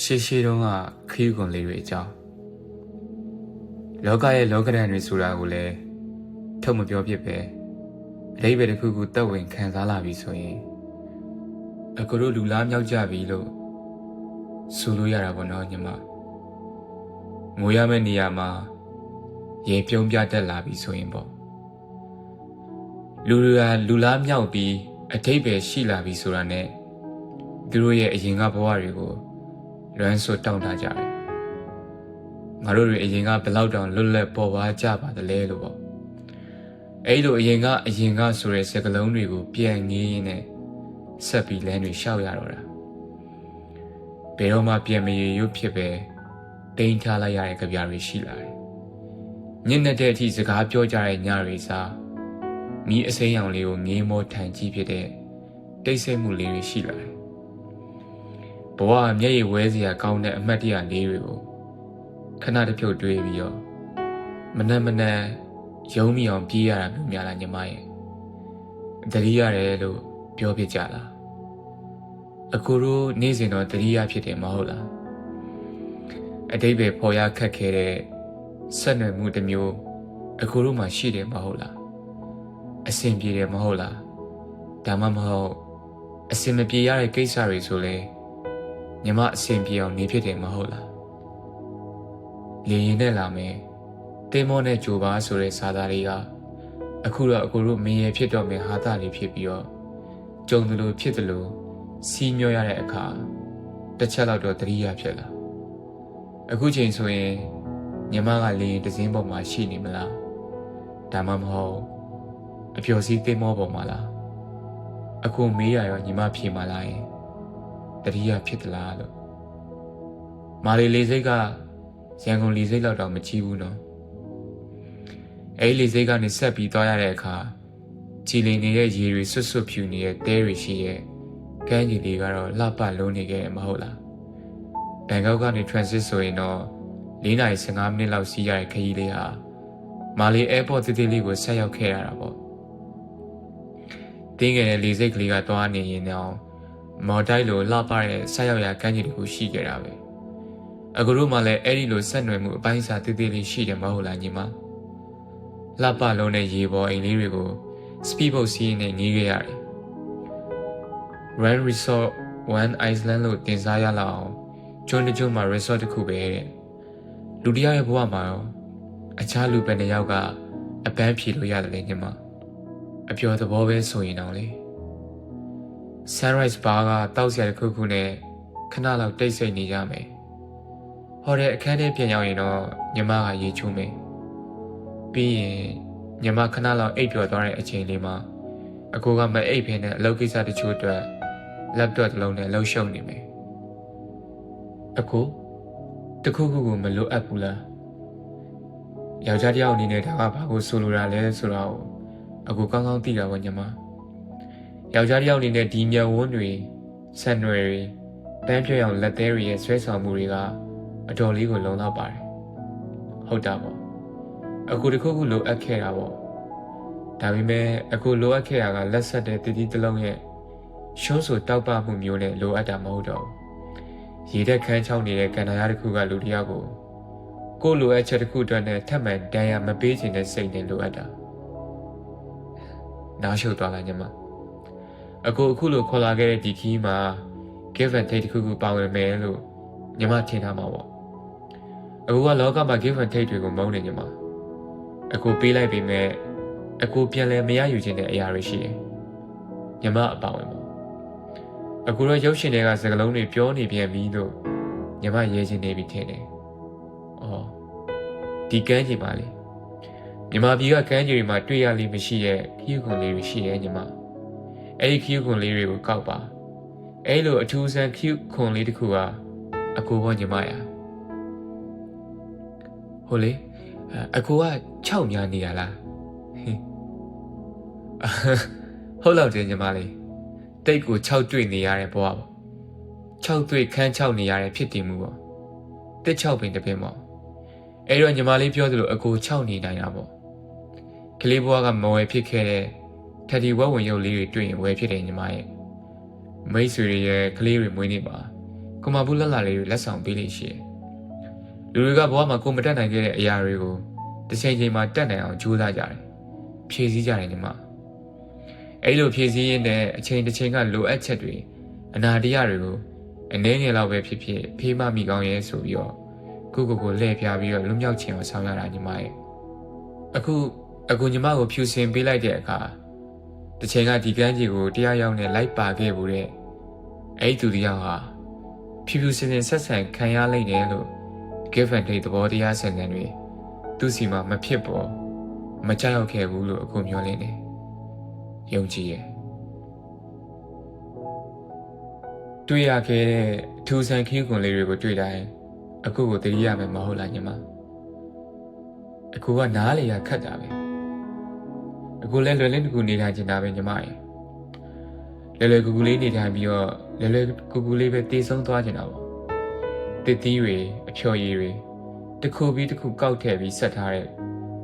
ရှေးရှေးတုန်းကခရီးကွန်လေးတွေအကြောင်းလောကရဲ့လောကဒဏ်တွေဆိုတာကိုလည်းထုတ်မပြောဖြစ်ပဲအတိပ္ပယ်တစ်ခုခုတက်ဝင်ခံစားလာပြီဆိုရင်အကူတို့လူလားမြောက်ကြပြီလို့ဆိုလို့ရတာပေါ့နော်ညီမငိုရမယ့်နေရာမှာရေပြုံးပြတက်လာပြီဆိုရင်ပေါ့လူတွေကလူလားမြောက်ပြီးအတိပ္ပယ်ရှိလာပြီဆိုတာနဲ့သူတို့ရဲ့အရင်ကဘဝတွေကို လွမ်းဆွတောင်းတကြတယ်ငါတို့တွေအရင်ကဘယ်လောက်တောင်လွတ်လပ်ပေါ်ပါကြပါသလဲလို့ပေါ့အဲ့လိုအရင်ကအရင်ကဆိုတဲ့စကားလုံးတွေကိုပြန်ငေးရင်းနဲ့ဆက်ပြီးလမ်းတွေရှောက်ရတော့တာဘယ်တော့မှပြန်မရရွတ်ဖြစ်ပဲတိန်ထားလိုက်ရတဲ့ကြပြတွေရှိလာတယ်ညနေတဲ့အထိစကားပြောကြတဲ့ညတွေစားမိအစိမ်းရောင်လေးကိုငေးမောထန်ကြည့်ဖြစ်တဲ့တိတ်ဆိတ်မှုလေးတွေရှိလာတယ် ဘဝမျက်ရည်ဝဲစရာကောင်းတဲ့အမှတ်တရလေးတွေကိုခဏတစ်ဖြုတ်တွေးပြီးတော့မနှက်မနှက်ယုံမိအောင်ပြေးရတာမျိုးများလားညီမရဲ့တတိရတယ်လို့ပြောပြကြလားအကူတို့နေ့စဉ်တော့တတိယဖြစ်တယ်မဟုတ်လားအတိတ်ပဲပေါ်ရခက်ခဲတဲ့ဆက်နွယ်မှုတစ်မျိုးအကူတို့မှရှိတယ်မဟုတ်လားအဆင်ပြေတယ်မဟုတ်လားဒါမှမဟုတ်အဆင်မပြေရတဲ့ကိစ္စတွေဆိုလဲ ညီမအဆင်ပြေအောင်နေဖြစ်တယ်မဟုတ်လားလေရင်နဲ့လာမယ်တင်းမောနဲ့ကြိုပါဆိုတဲ့စာသားလေးကအခုတော့အကိုတို့မရေဖြစ်တော့မယ်ဟာတာလေးဖြစ်ပြီးတော့ကြုံတယ်လို့ဖြစ်တယ်လို့စီးမျောရတဲ့အခါတစ်ချက်တော့တတိယဖြစ်လာအခုချိန်ဆိုရင်ညီမကလေရင်တစင်းပေါ်မှာရှိနေမလားဒါမှမဟုတ်အပျော်စီးတင်းမောပေါ်မှာလားအခုမေးရရောညီမဖြေမှာလားယင် တတိယဖြစ်သလားလို့မာလီလေးစိတ်ကရန်ကုန်လေးစိတ်လောက်တော့မကြည့်ဘူးနော်အဲ့ဒီလေးစိတ်ကနေဆက်ပြီးသွားရတဲ့အခါကြည်လင်နေတဲ့ရေတွေဆွတ်ဆွတ်ဖြူနေတဲ့တဲတွေရှိရဲ့ကမ်းခြေလေးကတော့လှပလုံးနေခဲ့မဟုတ်လားဘန်ကောက်ကနေ transit ဆိုရင်တော့၄နာရီ15မိနစ်လောက်စီးရတဲ့ခရီးလေးဟာမာလီ airport တည်တည်လေးကိုဆက်ရောက်ခဲ့ရတာပေါ့တင်းငယ်တဲ့လေစိတ်ကလေးကသွားနေရင်တော့ မော်တိုက်လိုလှပတဲ့ဆက်ရောက်ရာကမ်းခြေတခုရှိခဲ့တာပဲအခုတို့မှလည်းအဲ့ဒီလိုဆက်နွယ်မှုအပိုင်းစားတည်တည်လေးရှိတယ်မဟုတ်လားညီမလှပလုံးတဲ့ရေပေါ်အိမ်လေးတွေကို speed boat စီးနေငေးခဲ့ရတယ် Rand Resort One Iceland လို့တင်စားရလောက်အောင်ကျွန်းတစ်ကျွန်းမှာ resort တစ်ခုပဲတဲ့လူတယောက်ရဲ့ဘဝမှာရောအခြားလူပဲတစ်ယောက်ကအပန်းဖြေလို့ရတယ်လေညီမအပျော်သဘောပဲဆိုရင်တော့လေ Sunrise Bar ကတောက်စရာတစ်ခုခုနဲ့ခဏလောက်တိတ်ဆိတ်နေကြမယ်ဟောတဲ့အခန်းထဲပြန်ရောက်ရင်တော့ညီမကရေချိုးမယ်ပြီးရင်ညီမခဏလောက်အိပ်ပျော်သွားတဲ့အချိန်လေးမှာအကိုကမအိပ်ဖ ೇನೆ အလုပ်ကိစ္စတချို့အတွက် laptop တစ်လုံးနဲ့လှုပ်ရှုပ်နေမယ်အကိုတခုခုကိုမလိုအပ်ဘူးလားယောက်ျားတစ်ယောက်အနေနဲ့ဒါကဘာကိုဆိုလိုတာလဲဆိုတော့အကိုကောင်းကောင်းသိတာပေါ့ညီမ ယောက်ျားတစ်ယောက်အနေနဲ့ဒီမျက်ဝန်းတွေဆက်နွယ်တွေပန်းပြောင်လက်သေးတွေရဲ့ဆွဲဆောင်မှုတွေကအတော်လေးကိုလုံလောက်ပါတယ်ဟုတ်တာပေါ့အခုတခုခုလိုအပ်ခဲ့တာပေါ့ဒါပေမဲ့အခုလိုအပ်ခဲ့တာကလက်ဆက်တဲ့တတိတစ်လုံးရဲ့ရှုံးဆိုတောက်ပမှုမျိုးနဲ့လိုအပ်တာမဟုတ်တော့ဘူးရေတက်ခန်းချောင်းနေတဲ့ကန္နာရတစ်ခုကလူတစ်ယောက်ကိုကိုလိုအပ်ချက်တစ်ခုအတွက်နဲ့ထပ်မံတန်ရမပေးခြင်းတဲ့စိတ်နဲ့လိုအပ်တာနားရှုပ်သွားလိုက်ညမ အခုအခုလိုခေါ်လာခဲ့တဲ့ဒီခီးမှာ give and take တစ်ခုခုပါဝင်မယ်လို့ညမထင်ထားမှာပေါ့အခုကလောကမှာ give and take တွေကိုမုန်းနေညမအခုပေးလိုက်ပေမဲ့အခုပြန်လဲမရယူခြင်းတဲ့အရာတွေရှိတယ်ညမအပါဝင်ပေါ့အခုတော့ရုပ်ရှင်တွေကစကားလုံးတွေပြောနေပြန်ပြီလို့ညမရဲချင်နေပြီထင်တယ်။အော်ဒီကမ်းခြေပါလေညမပြည်ကကမ်းခြေတွေမှာတွေ့ရလိမ့်မရှိရဲ့ခီးခွန်လေးတွေရှိရဲ့ညမ အဲ့ဒီခီးခွန်လေးတွေကိုကောက်ပါအဲ့လိုအထူးဆန်းခီးခွန်လေးတစ်ခုကအကူဘောညမရဟိုလေအကူက6များနေရလားဟင်ဟုတ်လောက်တယ်ညီမလေးတိတ်ကို6တွေ့နေရတဲ့ဘဝပေါ့6တွေ့ခန်း6နေရတဲ့ဖြစ်တည်မှုပေါ့တစ်6ပင်တစ်ပင်ပေါ့အဲ့တော့ညီမလေးပြောသလိုအကို6နေနိုင်တာပေါ့ကလေးဘဝကမဝယ်ဖြစ်ခဲ့တဲ့ ထက်ဒီဝက်ဝင်ရုပ်လေးတွေတွေ့ရင်ဝယ်ဖြစ်တယ်ညီမရဲ့မိတ်ဆွေတွေရဲ့ကလေးတွေမွေးနေပါကမာဘူးလက်လာလေးတွေလက်ဆောင်ပေးလိမ့်ရှိတယ်လူတွေကဘဝမှာကိုမတက်နိုင်ခဲ့တဲ့အရာတွေကိုတစ်ချိန်ချိန်မှာတက်နိုင်အောင်ကြိုးစားကြတယ်ဖြည့်ဆည်းကြတယ်ညီမအဲ့လိုဖြည့်ဆည်းရင်းနဲ့အချိန်တစ်ချိန်ကလိုအပ်ချက်တွေအနာတရားတွေကိုအနည်းငယ်လောက်ပဲဖြစ်ဖြစ်ဖေးမမိကောင်းရဲဆိုပြီးတော့ကိုကိုကိုလှည့်ပြပြီးတော့လွတ်မြောက်ခြင်းကိုဆောင်ရတာညီမရဲ့အခုအခုညီမကိုဖြူစင်ပေးလိုက်တဲ့အခါ တစ်ချိန်ကဒီကမ်းခြေကိုတရားရောက်နဲ့လိုက်ပါခဲ့ဘူးတဲ့အဲ့ဒီသူတယောက်ဟာဖြူဖြူစင်စင်ဆက်ဆံခံရလိမ့်တယ်လို့ give and take သဘောတရားဆန်ဆန်တွေသူ့စီမှာမဖြစ်ပေါ်မကြောက်ရောက်ခဲ့ဘူးလို့အခုမျှော်လင့်တယ်ယုံကြည်ရဲ့တွေ့ရခဲ့တဲ့အထူးဆန်းခီးကွန်လေးတွေကိုတွေ့တိုင်းအခုကိုတတိယမယ်မဟုတ်လားညီမအခုကနားလေရခတ်တာပဲ အခုလဲလွယ်လင်းတကူနေထိုင်နေတာပဲညီမရဲ့လွယ်လွယ်ကူကူလေးနေထိုင်ပြီးတော့လွယ်လွယ်ကူကူလေးပဲတည်ဆုံးသွားနေတာပေါ့တစ်သီးတွေအဖျော်ရည်တွေတစ်ခုပြီးတစ်ခုကောက်ထည့်ပြီးဆက်ထားတဲ့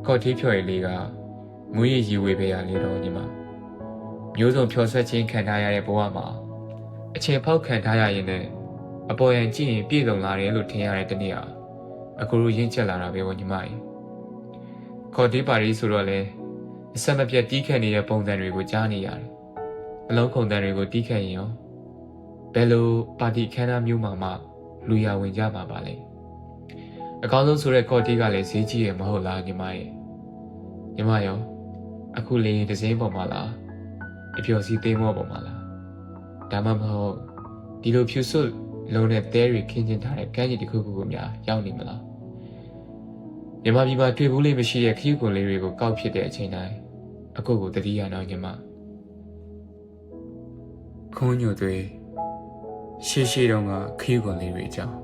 ကော်တီးဖျော်ရည်လေးကမွေးရည်ရည်ဝေပဲရလေတော့ညီမမျိုးစုံဖျော်ဆွချင်းခံထားရတဲ့ဘဝမှာအချိန်ဖောက်ခံထားရရင်လည်းအပေါ်ယံကြည့်ရင်ပြည့်စုံလာတယ်လို့ထင်ရတဲ့တနေ့ဟာအခုလိုရင့်ချက်လာတာပဲပေါ့ညီမကြီးခေါ်တီးပါရီဆိုတော့လေ အဆက်မပြတ်တီးခတ်နေတဲ့ပုံစံတွေကိုကြားနေရတယ်အလုံးခုန်တန်တွေကိုတီးခတ်ရင်ရောဘယ်လိုပါတီခန်းသားမျိုးမှမှလူရဝင်ကြမှာပါလဲအကောင်းဆုံးဆိုတဲ့ကော်တီကလည်းဈေးကြီးရမဟုတ်လားညီမရဲ့ညီမရောအခုလေဒဇင်းပေါ်မှာလားအပျော်စီသိမ်းမောပေါ်မှာလားဒါမှမဟုတ်ဒီလိုဖြူစွတ်လုံးနဲ့သဲတွေခင်းကျင်းထားတဲ့ကမ်းခြေတစ်ခုခုကိုများရောက်နေမလား မြန်မာပြည်မှာတွေ့ဘူးလေးမရှိတဲ့ခရီးကွန်လေးတွေကိုကောက်ဖြစ်တဲ့အချိန်တိုင်းအခုကိုတတိယနောက်ညီမခွန်ညိုတွေရှေ့ရှေ့တုန်းကခရီးကွန်လေးတွေအကြောင်း